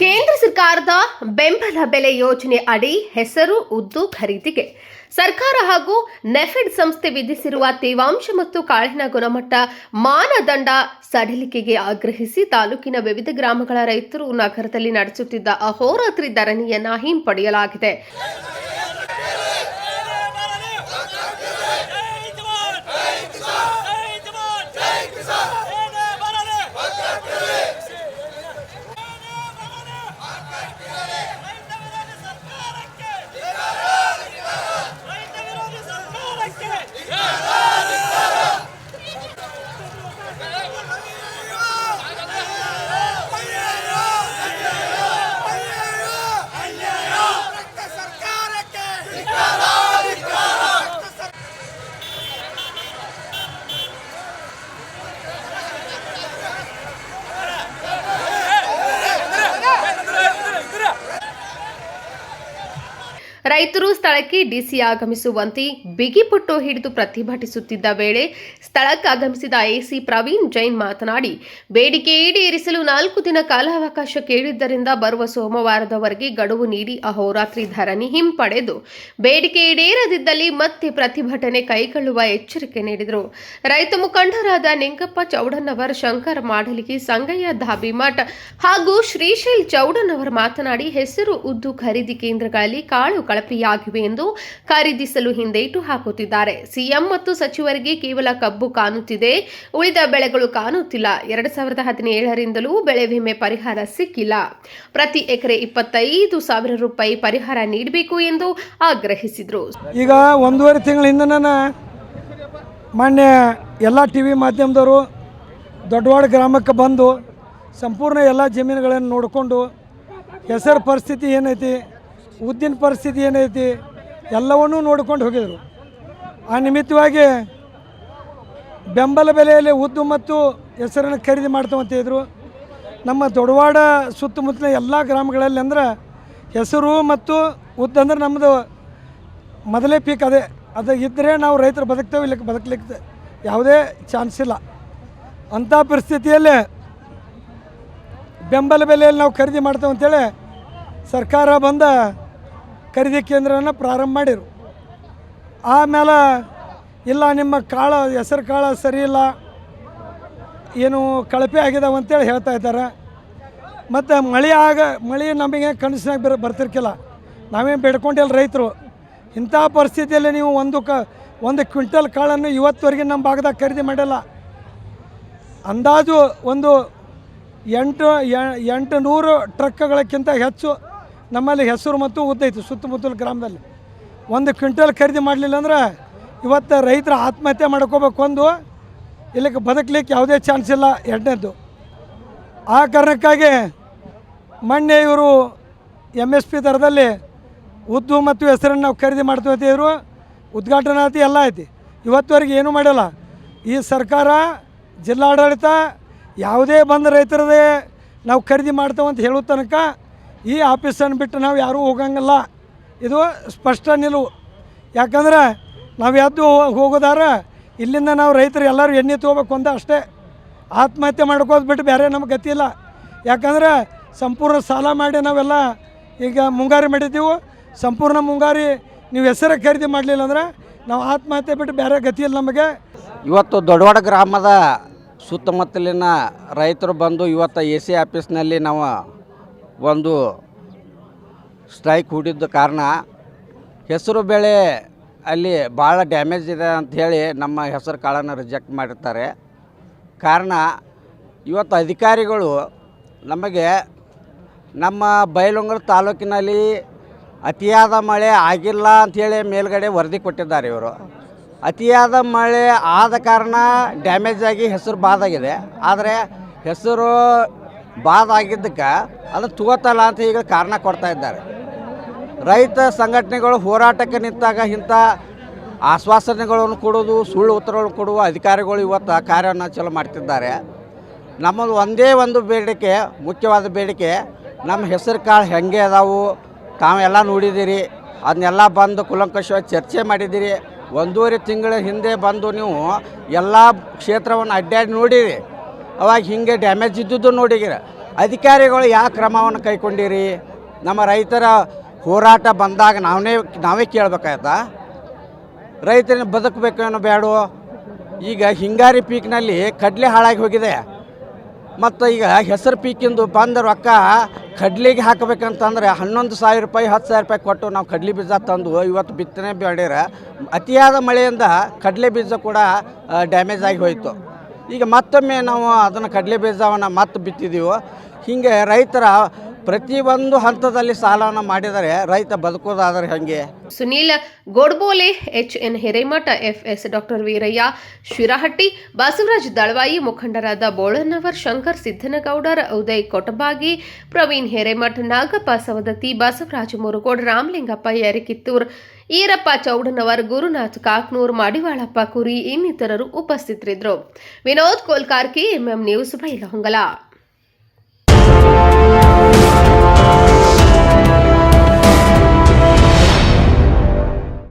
ಕೇಂದ್ರ ಸರ್ಕಾರದ ಬೆಂಬಲ ಬೆಲೆ ಯೋಜನೆ ಅಡಿ ಹೆಸರು, ಉದ್ದು ಖರೀದಿಗೆ ಸರ್ಕಾರ ಹಾಗೂ ನೆಫೆಡ್ ಸಂಸ್ಥೆ ವಿಧಿಸಿರುವ ತೇವಾಂಶ ಮತ್ತು ಕಾಳಿನ ಗುಣಮಟ್ಟ ಮಾನದಂಡ ಸಡಿಲಿಕೆಗೆ ಆಗ್ರಹಿಸಿ ತಾಲೂಕಿನ ವಿವಿಧ ಗ್ರಾಮಗಳ ರೈತರು ನಗರದಲ್ಲಿ ನಡೆಸುತ್ತಿದ್ದ ಅಹೋರಾತ್ರಿ ಧರಣಿಯನ್ನ ಹಿಂಪಡೆಯಲಾಗಿದೆ. ರೈತರು ಸ್ಥಳಕ್ಕೆ ಡಿಸಿ ಆಗಮಿಸುವಂತೆ ಬಿಗಿಪಟ್ಟು ಹಿಡಿದು ಪ್ರತಿಭಟಿಸುತ್ತಿದ್ದ ವೇಳೆ ಸ್ಥಳಕ್ಕೆ ಆಗಮಿಸಿದ ಎಸಿ ಪ್ರವೀಣ್ ಜೈನ್ ಮಾತನಾಡಿ, ಬೇಡಿಕೆ ಈಡೇರಿಸಲು ನಾಲ್ಕು ದಿನ ಕಾಲಾವಕಾಶ ಕೇಳಿದ್ದರಿಂದ ಬರುವ ಸೋಮವಾರದವರೆಗೆ ಗಡುವು ನೀಡಿ ಅಹೋರಾತ್ರಿ ಧರಣಿ ಹಿಂಪಡೆದು ಬೇಡಿಕೆ ಈಡೇರದಿದ್ದಲ್ಲಿ ಮತ್ತೆ ಪ್ರತಿಭಟನೆ ಕೈಗೊಳ್ಳುವ ಎಚ್ಚರಿಕೆ ನೀಡಿದರು. ರೈತ ಮುಖಂಡರಾದ ನಿಂಗಪ್ಪ ಚೌಡನ್ನವರ್ ಶಂಕರ್ ಮಾಡಲಿಗಿ ಸಂಗಯ್ಯ ಧಾಬಿಮಠ್ ಹಾಗೂ ಶ್ರೀಶೈಲ್ ಚೌಡನವರ್ ಮಾತನಾಡಿ, ಹೆಸರು ಉದ್ದು ಖರೀದಿ ಕೇಂದ್ರಗಳಲ್ಲಿ ಕಾಳು ಕಳಪೆಯಾಗಿವೆ ಎಂದು ಖರೀದಿಸಲು ಹಿಂದೇಟು ಹಾಕುತ್ತಿದ್ದಾರೆ. ಸಿಎಂ ಮತ್ತು ಸಚಿವರಿಗೆ ಕೇವಲ ಕಬ್ಬು ಕಾಣುತ್ತಿದೆ. ಉಳಿದ ಬೆಳೆಗಳು ಕಾಣುತ್ತಿಲ್ಲ. ಎರಡು ಸಾವಿರದ ಹದಿನೇಳರಿಂದಲೂ ಬೆಳೆ ವಿಮೆ ಪರಿಹಾರ ಸಿಕ್ಕಿಲ್ಲ. ಪ್ರತಿ ಎಕರೆ ಇಪ್ಪತ್ತೈದು ಸಾವಿರ ರೂಪಾಯಿ ಪರಿಹಾರ ನೀಡಬೇಕು ಎಂದು ಆಗ್ರಹಿಸಿದರು. ಈಗ ಒಂದೂವರೆ ತಿಂಗಳಿಂದ ಮಾನ್ಯ ಎಲ್ಲ ಟಿ ವಿ ಮಾಧ್ಯಮದವರು ದೊಡ್ಡವಾಡ ಗ್ರಾಮಕ್ಕೆ ಬಂದು ಸಂಪೂರ್ಣ ಎಲ್ಲ ಜಮೀನುಗಳನ್ನು ನೋಡಿಕೊಂಡು ಹೆಸರು, ಪರಿಸ್ಥಿತಿ ಏನೈತಿ ಉದ್ದಿನ ಪರಿಸ್ಥಿತಿ ಏನೈತಿ, ಎಲ್ಲವನ್ನೂ ನೋಡ್ಕೊಂಡು ಹೋಗಿದರು. ಆ ನಿಮಿತ್ತವಾಗಿ ಬೆಂಬಲ ಬೆಲೆಯಲ್ಲಿ ಉದ್ದು ಮತ್ತು ಹೆಸರನ್ನು ಖರೀದಿ ಮಾಡ್ತಾವಂತ ಇದ್ರು ನಮ್ಮ ದೊಡ್ಡವಾಡ ಸುತ್ತಮುತ್ತಲ ಎಲ್ಲ ಗ್ರಾಮಗಳಲ್ಲಿ ಅಂದ್ರೆ ಹೆಸರು ಮತ್ತು ಉದ್ದು ಅಂದ್ರೆ ನಮ್ಮದು ಮೊದಲೇ ಪೀಕ್ ಅದೇ. ಅದು ಇದ್ದರೆ ನಾವು ರೈತರು ಬದುಕ್ತೇವೆ ಇಲ್ಲಿ ಬದುಕಲಿಕ್ಕೆ ಯಾವುದೇ ಚಾನ್ಸ್ ಇಲ್ಲ. ಅಂಥ ಪರಿಸ್ಥಿತಿಯಲ್ಲಿ ಬೆಂಬಲ ಬೆಲೆಯಲ್ಲಿ ನಾವು ಖರೀದಿ ಮಾಡ್ತೇವೆ ಅಂತೇಳಿ ಸರ್ಕಾರ ಬಂದ ಖರೀದಿ ಕೇಂದ್ರನ ಪ್ರಾರಂಭ ಮಾಡಿರು. ಆಮೇಲೆ, ಇಲ್ಲ, ನಿಮ್ಮ ಕಾಳು, ಹೆಸರು ಕಾಳು ಸರಿ ಇಲ್ಲ, ಏನು ಕಳಪೆ ಆಗಿದಾವೆ ಅಂತೇಳಿ ಹೇಳ್ತಾ ಇದ್ದಾರೆ. ಮತ್ತು ಮಳೆ ಆಗ, ಮಳೆ ನಮಗೆ ಕನಸಿನಾಗ ಬರ, ಬರ್ತಿರ್ಕಿಲ್ಲ. ನಾವೇನು ಬೇಡ್ಕೊಂಡಿಲ್ಲ ರೈತರು. ಇಂಥ ಪರಿಸ್ಥಿತಿಯಲ್ಲಿ ನೀವು ಒಂದು ಕ, ಒಂದು ಕ್ವಿಂಟಲ್ ಕಾಳನ್ನು ಇವತ್ತುವರೆಗೆ ನಮ್ಮ ಭಾಗದಾಗ ಖರೀದಿ ಮಾಡಿಲ್ಲ. ಅಂದಾಜು ಒಂದು ಎಂಟು ಎಂಟು ನೂರು ಟ್ರಕ್ಗಳಕ್ಕಿಂತ ಹೆಚ್ಚು ನಮ್ಮಲ್ಲಿ ಹೆಸರು ಮತ್ತು ಉದ್ದೈತಿ ಸುತ್ತಮುತ್ತಲ ಗ್ರಾಮದಲ್ಲಿ. ಒಂದು ಕ್ವಿಂಟಲ್ ಖರೀದಿ ಮಾಡಲಿಲ್ಲ ಅಂದ್ರೆ ಇವತ್ತು ರೈತರ ಆತ್ಮಹತ್ಯೆ ಮಾಡ್ಕೋಬೇಕು ಒಂದು, ಇಲ್ಲಿಗೆ ಬದುಕಲಿಕ್ಕೆ ಯಾವುದೇ ಚಾನ್ಸ್ ಇಲ್ಲ. ಎರಡನೇದು ಆ ಕಾರಣಕ್ಕಾಗಿ ಮೊನ್ನೆ ಇವರು ಎಂ ಎಸ್ ಪಿ ದರದಲ್ಲಿ ಉದ್ದು ಮತ್ತು ಹೆಸರನ್ನು ನಾವು ಖರೀದಿ ಮಾಡ್ತೀವಿ ಇವರು ಉದ್ಘಾಟನಾ ಐತಿ ಎಲ್ಲ ಐತಿ. ಇವತ್ತುವರೆಗೆ ಏನೂ ಮಾಡಿಲ್ಲ. ಈ ಸರ್ಕಾರ, ಜಿಲ್ಲಾಡಳಿತ ಯಾವುದೇ ಬಂದ ರೈತರದೇ ನಾವು ಖರೀದಿ ಮಾಡ್ತೇವೆ ಅಂತ ಹೇಳೋ ತನಕ ಈ ಆಫೀಸನ್ನು ಬಿಟ್ಟು ನಾವು ಯಾರೂ ಹೋಗಂಗಿಲ್ಲ. ಇದು ಸ್ಪಷ್ಟ ನಿಲುವು. ಯಾಕಂದ್ರೆ ನಾವು ಎದ್ದು ಹೋಗೋದಾರ, ಇಲ್ಲಿಂದ ನಾವು ರೈತರು ಎಲ್ಲರೂ ಎಣ್ಣೆ ತೊಗೋಬೇಕು ಅಂತ ಅಷ್ಟೇ. ಆತ್ಮಹತ್ಯೆ ಮಾಡ್ಕೋದು ಬಿಟ್ಟು ಬೇರೆ ನಮ್ಗೆ ಗತಿ ಇಲ್ಲ. ಯಾಕಂದ್ರೆ ಸಂಪೂರ್ಣ ಸಾಲ ಮಾಡಿ ನಾವೆಲ್ಲ ಈಗ ಮುಂಗಾರಿ ಮಾಡಿದ್ದೀವಿ. ಸಂಪೂರ್ಣ ಮುಂಗಾರಿ ನೀವು ಹೆಸರು ಖರೀದಿ ಮಾಡಲಿಲ್ಲ ಅಂದ್ರೆ ನಾವು ಆತ್ಮಹತ್ಯೆ ಬಿಟ್ಟು ಬೇರೆ ಗತಿ ಇಲ್ಲ ನಮಗೆ. ಇವತ್ತು ದೊಡ್ಡವಾಡ ಗ್ರಾಮದ ಸುತ್ತಮುತ್ತಲಿನ ರೈತರು ಬಂದು ಇವತ್ತು ಎ ಸಿ ಆಫೀಸ್ನಲ್ಲಿ ನಾವು ಒಂದು ಸ್ಟ್ರೈಕ್ ಹೂಡಿದ್ದ ಕಾರಣ ಹೆಸರು ಬೆಳೆ ಅಲ್ಲಿ ಭಾಳ ಡ್ಯಾಮೇಜ್ ಇದೆ ಅಂಥೇಳಿ ನಮ್ಮ ಹೆಸರು ಕಾಳನ್ನು ರಿಜೆಕ್ಟ್ ಮಾಡಿರ್ತಾರೆ. ಕಾರಣ ಇವತ್ತು ಅಧಿಕಾರಿಗಳು ನಮಗೆ ನಮ್ಮ ಬೈಲೊಂಗಲ ತಾಲೂಕಿನಲ್ಲಿ ಅತಿಯಾದ ಮಳೆ ಆಗಿಲ್ಲ ಅಂಥೇಳಿ ಮೇಲ್ಗಡೆ ವರದಿ ಕೊಟ್ಟಿದ್ದಾರೆ ಇವರು. ಅತಿಯಾದ ಮಳೆ ಆದ ಕಾರಣ ಡ್ಯಾಮೇಜ್ ಆಗಿ ಹೆಸರು ಬಾದಾಗಿದೆ. ಆದರೆ ಹೆಸರು ಬಾದಾಗಿದ್ದಕ್ಕೆ ಅದು ತಗೋತಲ್ಲ ಅಂತ ಈಗ ಕಾರಣ ಕೊಡ್ತಾ ಇದ್ದಾರೆ. ರೈತ ಸಂಘಟನೆಗಳು ಹೋರಾಟಕ್ಕೆ ನಿಂತಾಗ ಇಂಥ ಆಶ್ವಾಸನೆಗಳನ್ನು ಕೊಡೋದು ಸುಳ್ಳು ಉತ್ತರಗಳು ಕೊಡುವ ಅಧಿಕಾರಿಗಳು ಇವತ್ತು ಕಾರ್ಯವನ್ನು ಚಲೋ ಮಾಡ್ತಿದ್ದಾರೆ. ನಮ್ಮದು ಒಂದೇ ಒಂದು ಬೇಡಿಕೆ, ಮುಖ್ಯವಾದ ಬೇಡಿಕೆ, ನಮ್ಮ ಹೆಸರು ಕಾಳು ಹೆಂಗೆ ಅದಾವು ತಾವೆಲ್ಲ ನೋಡಿದ್ದೀರಿ, ಅದನ್ನೆಲ್ಲ ಬಂದು ಕುಲಂಕಷವಾಗಿ ಚರ್ಚೆ ಮಾಡಿದ್ದೀರಿ. ಒಂದೂವರೆ ತಿಂಗಳ ಹಿಂದೆ ಬಂದು ನೀವು ಎಲ್ಲ ಕ್ಷೇತ್ರವನ್ನು ಅಡ್ಡಾಡಿ ನೋಡಿರಿ. ಅವಾಗ ಹಿಂಗೆ ಡ್ಯಾಮೇಜ್ ಇದ್ದದ್ದು ನೋಡಿಗಿರ ಅಧಿಕಾರಿಗಳು ಯಾವ ಕ್ರಮವನ್ನು ಕೈಕೊಂಡಿರಿ ನಮ್ಮ ರೈತರ ಹೋರಾಟ ಬಂದಾಗ ನಾವೇ ನಾವೇ ಕೇಳಬೇಕಾಯ್ತಾ? ರೈತರನ್ನ ಬದುಕಬೇಕೇನೋ ಬೇಡೋ ಈಗ ಹಿಂಗಾರಿ ಪೀಕ್ನಲ್ಲಿ ಕಡಲೆ ಹಾಳಾಗಿ ಹೋಗಿದೆ. ಮತ್ತು ಈಗ ಹೆಸರು ಪೀಕಿಂದು ಬಂದ ರೊಕ್ಕ ಕಡ್ಲಿಗೆ ಹಾಕಬೇಕಂತಂದ್ರೆ ಹನ್ನೊಂದು ಸಾವಿರ ರೂಪಾಯಿ, ಹತ್ತು ಸಾವಿರ ರೂಪಾಯಿ ಕೊಟ್ಟು ನಾವು ಕಡ್ಲೆ ಬೀಜ ತಂದು ಇವತ್ತು ಬಿತ್ತನೆ ಬೇಡಿರ ಅತಿಯಾದ ಮಳೆಯಿಂದ ಕಡಲೆ ಬೀಜ ಕೂಡ ಡ್ಯಾಮೇಜ್ ಆಗಿ ಹೋಯಿತು. ಈಗ ಮತ್ತೊಮ್ಮೆ ನಾವು ಅದನ್ನು ಕಡಲೆ ಬೀಜವನ್ನು ಮತ್ತೆ ಬಿತ್ತಿದ್ದೀವೋ ಹೀಗೆ ರೈತರ ಪ್ರತಿಯೊಂದು ಹಂತದಲ್ಲಿ ಸಾಲವನ್ನು ಮಾಡಿದರೆ ರೈತ ಬದುಕೋದಾದರೆ ಹಾಗೆ? Sunil Godbole H N Hiremath, FS doctor Veeraiah, Shirahatti, Basavaraj Dalavayi ಮುಖಂಡರಾದ ಬೋಳನವರ್, ಶಂಕರ್ ಸಿದ್ದನಗೌಡರ್, ಉದಯ್ ಕೊಟಬಾಗಿ, ಪ್ರವೀಣ್ ಹಿರೇಮಠ್, ನಾಗಪ್ಪ ಸವದತ್ತಿ, ಬಸವರಾಜ್ ಮುರುಗೋಡ್, ರಾಮಲಿಂಗಪ್ಪ ಯರಿಕಿತ್ತೂರ್, ಈರಪ್ಪ ಚೌಡನವರ್, ಗುರುನಾಥ್ ಕಾಕ್ನೂರ್, ಮಡಿವಾಳಪ್ಪ ಕುರಿ ಇನ್ನಿತರರು ಉಪಸ್ಥಿತರಿದ್ದರು. Vinod ಕೋಲ್ಕಾರ್ಕಿ, MM news, Bailhongal.